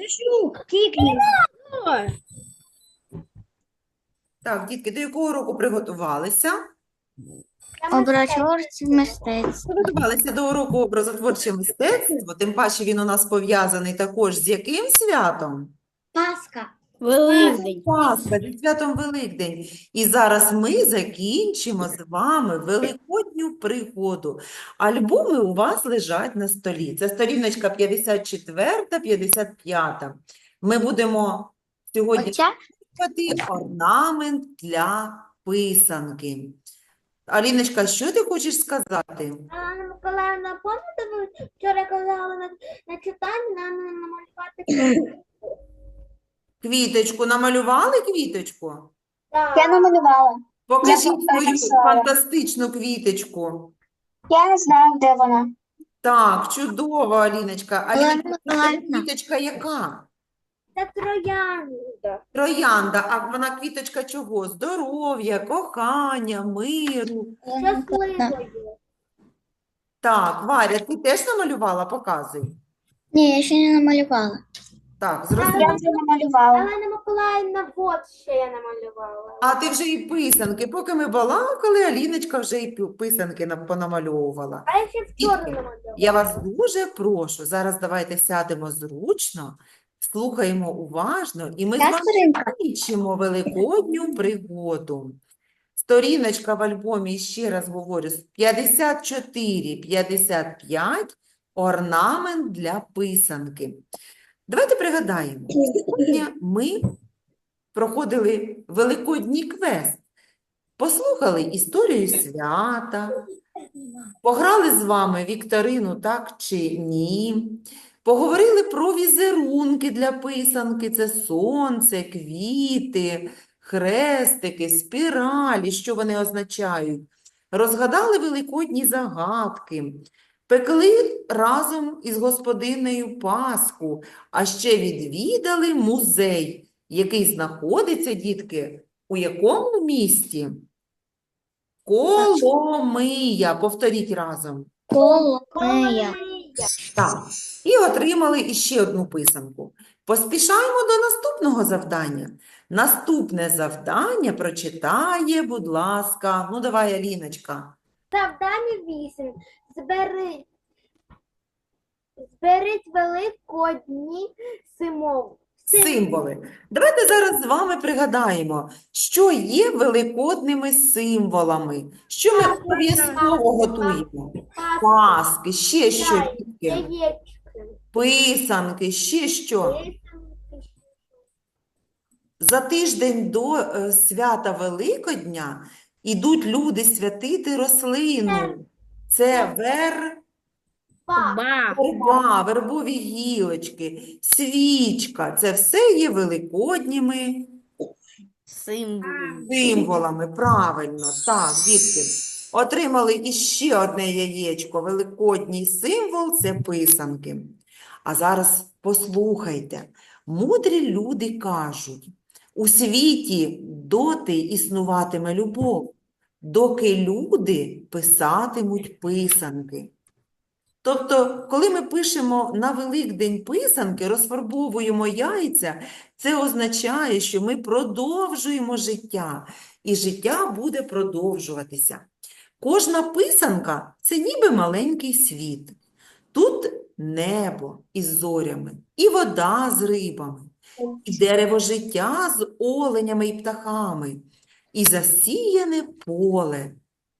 Грищук, кикни. Так, дітки, до якого уроку приготувалися? Образотворче мистецтво. Приготувалися до уроку образотворче мистецтво, тим паче він у нас пов'язаний також з яким святом? Пасха. Великдень. Пасха, зі святом Великдень. І зараз ми закінчимо з вами великодню пригоду. Альбоми у вас лежать на столі. Це сторіночка 54, 55. Ми будемо сьогодні вибрати орнамент для писанки. Аліночка, що ти хочеш сказати? Анна Миколаївна, пам'ятаєте, ви вчора казали на, на читанні нам намалювати Квіточку намалювали квіточку? Так. Я намалювала. Покажіть свою написала. фантастичну квіточку. Я не знаю, де вона. Так, чудово, Аліночка. Аліночка, це квіточка яка? Це троянда. Троянда, а вона квіточка чого? Здоров'я, кохання, миру. Щасливою. Так, Варя, ти теж намалювала? Показуй. Ні, я ще не намалювала. Так, Я зрозуміло. вже намалювала. Олена Миколаївна, от що я намалювала. А ти вже і писанки. Поки ми балакали, Аліночка вже і писанки нам понамальовувала. А я ще вчора Дітки, намалювала. Я вас дуже прошу, зараз давайте сядемо зручно, слухаємо уважно, і ми з вами сторінка. закінчимо великодню пригоду. Сторіночка в альбомі, ще раз говорю, 54-55 орнамент для писанки. Давайте пригадаємо, сьогодні ми проходили великодній квест, послухали історію свята, Пограли з вами вікторину так чи ні. Поговорили про візерунки для писанки. Це сонце, квіти, хрестики, спіралі, що вони означають. Розгадали великодні загадки. Пекли разом із господинею Пасху, а ще відвідали музей, який знаходиться, дітки, у якому місті? Коломия. Повторіть разом. Коломия. Так. І отримали іще одну писанку. Поспішаємо до наступного завдання. Наступне завдання прочитає, будь ласка. Ну, давай, Аліночка. Завдання 8. Збери... Зберіть великодні символ. Символи. Давайте зараз з вами пригадаємо, що є великодними символами. Що ми обов'язково готуємо? Паски, ще що, яєчки, Писанки, ще що? За тиждень до е, свята Великодня ідуть люди святити рослину. Це вер... Ба. верба, вербові гілочки, свічка. Це все є великодніми Символ. символами. Правильно, так, дітки. Отримали іще одне яєчко. Великодній символ – це писанки. А зараз послухайте. Мудрі люди кажуть, у світі доти існуватиме любов, доки люди писатимуть писанки. Тобто, коли ми пишемо на Великдень писанки, розфарбовуємо яйця, це означає, що ми продовжуємо життя, і життя буде продовжуватися. Кожна писанка – це ніби маленький світ. Тут небо із зорями, і вода з рибами, і дерево життя з оленями і птахами, і засіяне поле,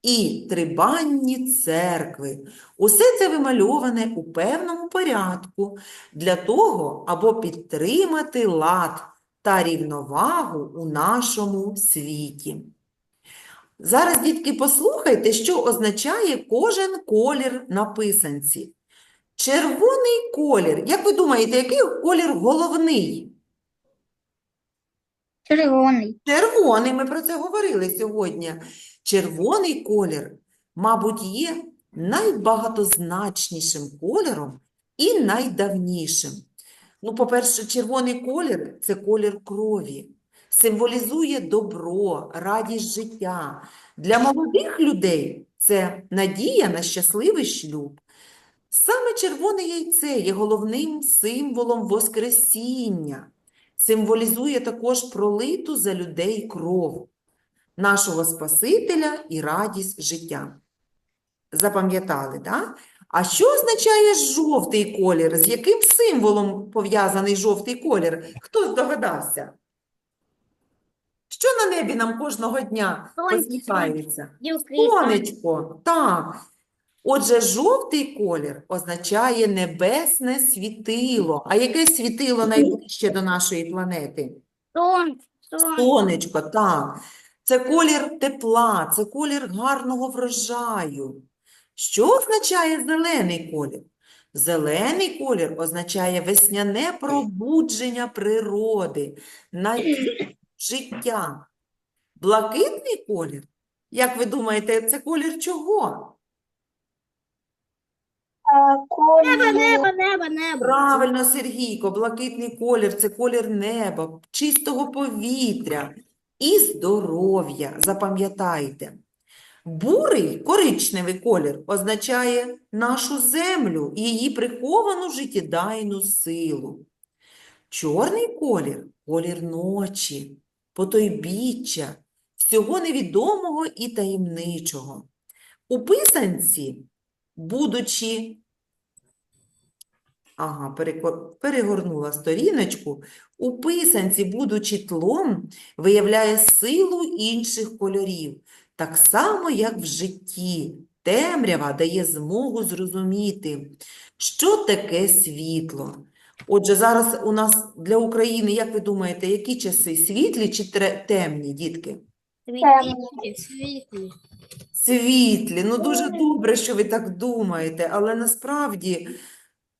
і трибанні церкви. Усе це вимальоване у певному порядку для того, аби підтримати лад та рівновагу у нашому світі. Зараз, дітки, послухайте, що означає кожен колір на писанці. Червоний колір. Як ви думаєте, який колір головний? Червоний. Червоний, ми про це говорили сьогодні. Червоний колір, мабуть, є найбагатозначнішим кольором і найдавнішим. Ну, по-перше, червоний колір – це колір крові, символізує добро, радість життя. Для молодих людей це надія на щасливий шлюб. Саме червоне яйце є головним символом Воскресіння, символізує також пролиту за людей кров, нашого Спасителя і радість життя. Запам'ятали, так? А що означає жовтий колір? З яким символом пов'язаний жовтий колір? Хто здогадався? Що на небі нам кожного дня посміхається? Сонечко, так. Отже, жовтий колір означає небесне світило. А яке світило найближче до нашої планети? Сонечко, так. Це колір тепла, це колір гарного врожаю. Що означає зелений колір? Зелений колір означає весняне пробудження природи, надію, життя. Блакитний колір, як ви думаєте, це колір чого? Колір. Небо, небо, небо. Правильно, Сергійко, блакитний колір – це колір неба, чистого повітря і здоров'я. Запам'ятайте. Бурий, коричневий колір означає нашу землю і її приховану життєдайну силу. Чорний колір – колір ночі, потойбіччя, всього невідомого і таємничого. У писанці, будучи Ага, перегорнула сторіночку. У писанці, будучи тлом, виявляє силу інших кольорів, так само, як в житті. Темрява дає змогу зрозуміти, що таке світло. Отже, зараз у нас для України, як ви думаєте, які часи? Світлі чи темні, дітки? Світлі, світлі. Світлі. Ну, дуже добре, що ви так думаєте, але насправді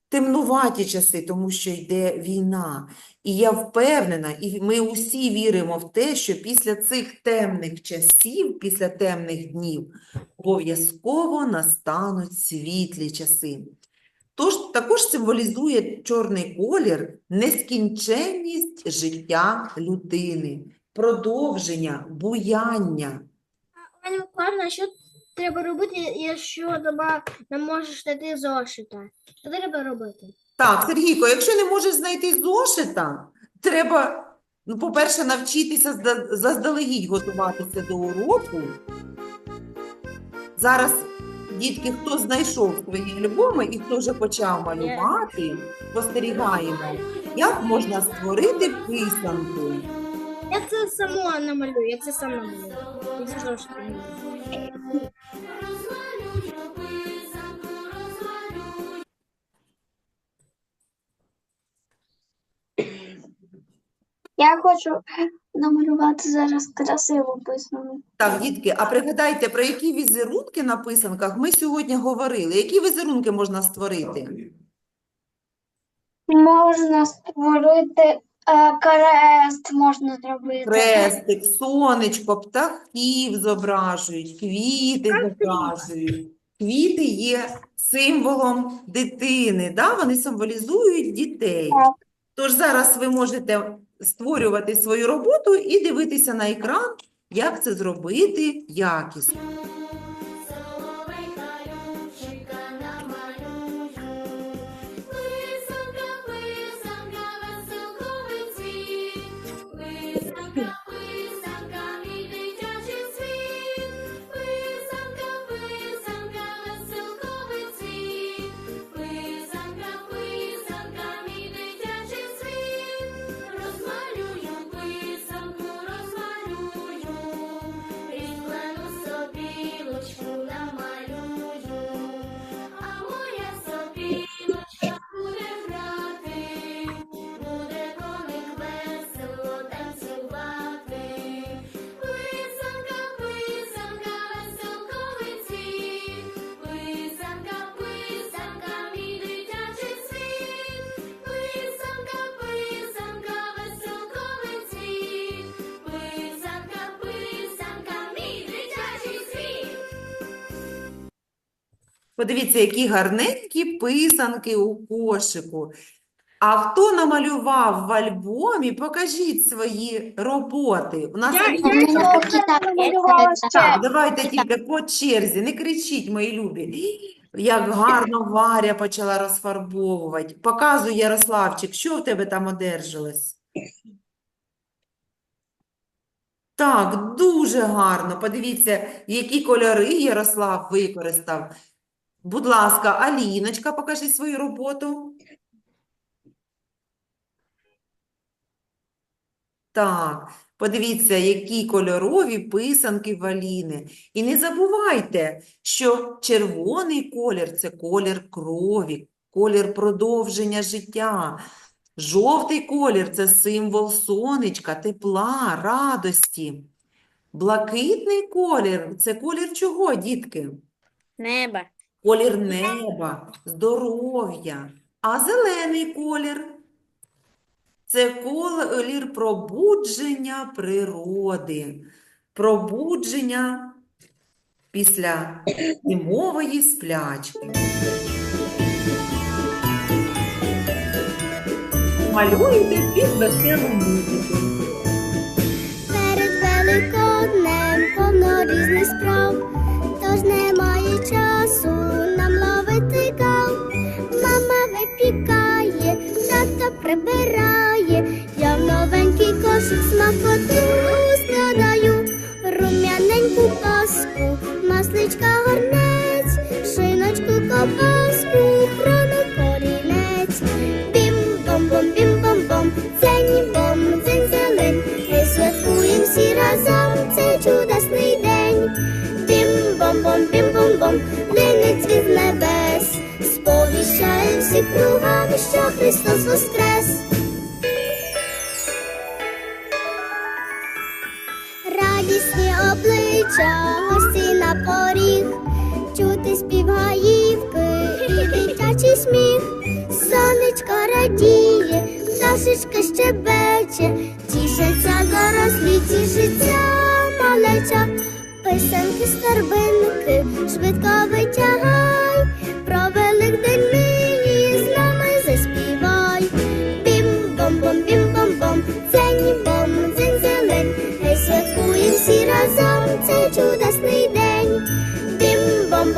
темнуваті часи, тому що йде війна. І я впевнена, і ми усі віримо в те, що після цих темних часів, після темних днів, обов'язково настануть світлі часи. Тож також символізує чорний колір нескінченність життя людини, продовження, буяння. Аня Миколаївна, що треба робити, якщо дома не можеш знайти зошита? Що треба робити? Так, Сергійко, якщо не можеш знайти зошита, треба, ну, по-перше, навчитися зда- заздалегідь готуватися до уроку. Зараз, дітки, хто знайшов свої альбоми і хто вже почав малювати, спостерігаємо, як можна створити писанку. Я це само намалюю, я це сам намалюю. Я це. Я хочу намалювати зараз красиву писану. Так, дітки, а пригадайте, про які візерунки на писанках ми сьогодні говорили? Які візерунки можна створити? Можна створити е, крест, можна зробити. Хрестик, сонечко, птахів зображують, квіти зображують. Квіти є символом дитини, да? Вони символізують дітей. Тож зараз ви можете створювати свою роботу і дивитися на екран, як це зробити якісно. Подивіться, які гарненькі писанки у кошику. А хто намалював в альбомі, покажіть свої роботи. У нас Так, давайте тільки по черзі, не кричіть, мої любі. Як гарно Варя почала розфарбовувати. Показуй, Ярославчик, що в тебе там одержалось? Так, дуже гарно. Подивіться, які кольори Ярослав використав. Будь ласка, Аліночка, покажи свою роботу. Так, подивіться, які кольорові писанки Аліни. І не забувайте, що червоний колір – це колір крові, колір продовження життя. Жовтий колір – це символ сонечка, тепла, радості. Блакитний колір – це колір чого, дітки? Неба. Колір неба, здоров'я. А зелений колір – це колір пробудження природи, пробудження після зимової сплячки. Малюйте під веселу музику. Перед Великоднем повно різних справ, тож немає часу що Христос воскрес. Радісні обличчя, гості на поріг, чути спів гаївки і дитячий сміх. Сонечко радіє, пташечка щебече, тішаться дорослі, тішиться малеча, писанки старбинки, швидко витягай,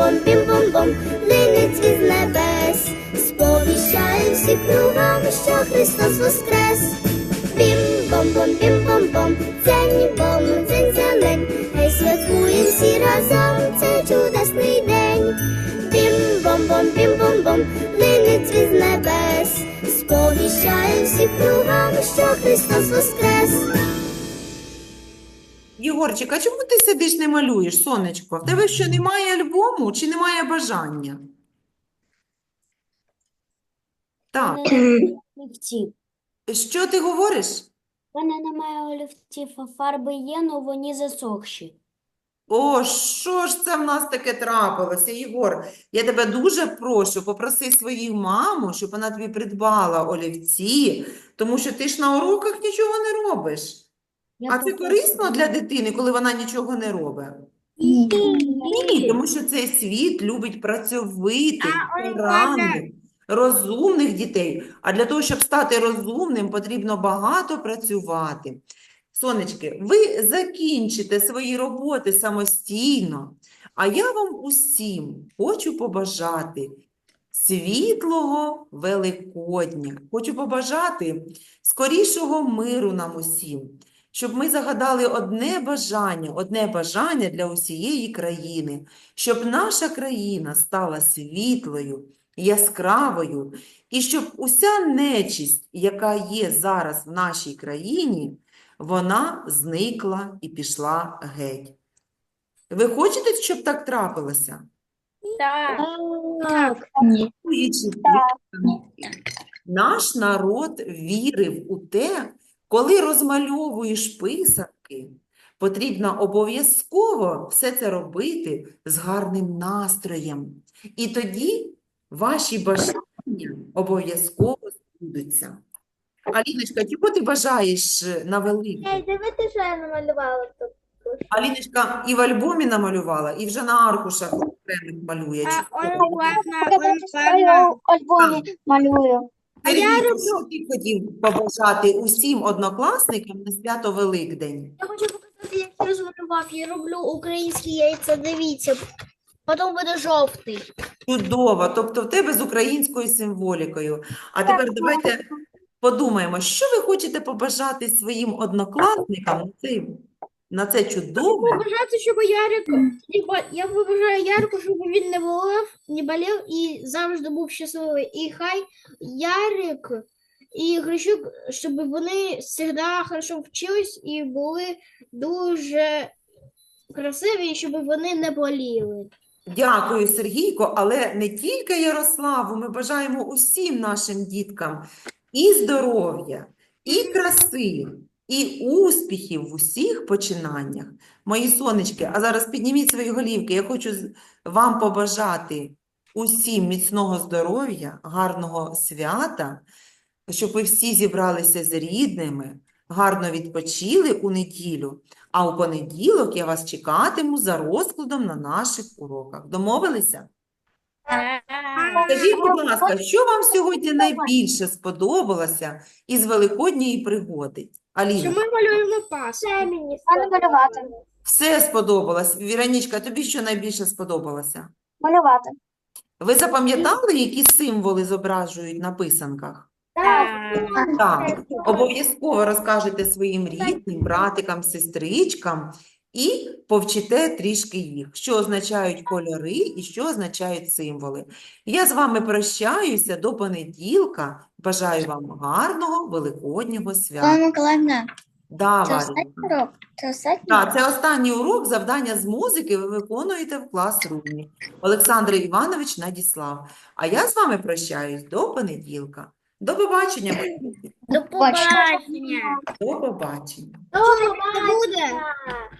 Бім-бом-бом, бім-бом-бом, линить від небес, сповіщає всі кругами, що Христос воскрес. Бім-бом-бом, бім-бом-бом, дзень-бом, дзень-зелень, Хай святкуємо всі разом цей чудесний день. Бім-бом-бом, бім-бом-бом, линить від небес, сповіщає всі кругами, що Христос воскрес. Єгорчик, а чому ти сидиш не малюєш, сонечко? В тебе що, немає альбому чи немає бажання? Так, олівців. що ти говориш? У мене немає олівців, а фарби є, але вони засохші. О, що ж це в нас таке трапилося, Єгор? Я тебе дуже прошу, попроси свою маму, щоб вона тобі придбала олівці, тому що ти ж на уроках нічого не робиш. Я А це корисно для дитини, коли вона нічого не робить? Ні, тому що цей світ любить працьовитих, старанних, розумних дітей. А для того, щоб стати розумним, потрібно багато працювати. Сонечки, ви закінчите свої роботи самостійно, а я вам усім хочу побажати світлого Великодня. Хочу побажати скорішого миру нам усім, щоб ми загадали одне бажання, одне бажання для усієї країни, щоб наша країна стала світлою, яскравою, і щоб уся нечисть, яка є зараз в нашій країні, вона зникла і пішла геть. Ви хочете, щоб так трапилося? Так. Так. Наш народ вірив у те, коли розмальовуєш писанки, потрібно обов'язково все це робити з гарним настроєм. І тоді ваші бажання обов'язково збудуться. Аліночка, чого ти бажаєш е, на Великдень? Ей, дивіться, що я намалювала тут. Аліночка і в альбомі намалювала, і вже на аркушах окремих малює. А он Чудово. классно, Я он в альбомі малюю. Що ти хотів побажати усім однокласникам на свято Великдень? Я хочу показати, як я змалював. Я роблю українські яйця, дивіться. потім буде жовтий. Чудово. Тобто в тебе з українською символікою. А тепер давайте подумаємо, що ви хочете побажати своїм однокласникам на цей, на це чудове Побажати, щоб Ярик, я побажаю Ярику, щоб він не болів, не болів і завжди був щасливий. І хай Ярик і Грищук, щоб вони завжди хорошо вчились і були дуже красиві, і щоб вони не боліли. Дякую, Сергійко, але не тільки Ярославу, ми бажаємо усім нашим діткам і здоров'я, і краси, і успіхів в усіх починаннях. Мої сонечки, а зараз підніміть свої голівки. Я хочу вам побажати усім міцного здоров'я, гарного свята, щоб ви всі зібралися з рідними, гарно відпочили у неділю, а у понеділок я вас чекатиму за розкладом на наших уроках. Домовилися? Скажіть, будь ласка, що вам сьогодні найбільше сподобалося із Великодньої пригоди? Що ми малюємо паску. мені малювати. все сподобалось. Віронічка, тобі що найбільше сподобалося? Малювати. Ви запам'ятали, які символи зображують на писанках? Так. Так, обов'язково розкажете своїм рідним, братикам, сестричкам і повчите трішки їх, що означають кольори і що означають символи. Я з вами прощаюся до понеділка. Бажаю вам гарного великоднього свята. Миколаївна, Да, це останній урок? Це останній Так, це останній урок завдання з музики ви виконуєте в клас-румі. Олександр Іванович надіслав. А я з вами прощаюсь до понеділка. До побачення. До побачення. До побачення. Буде.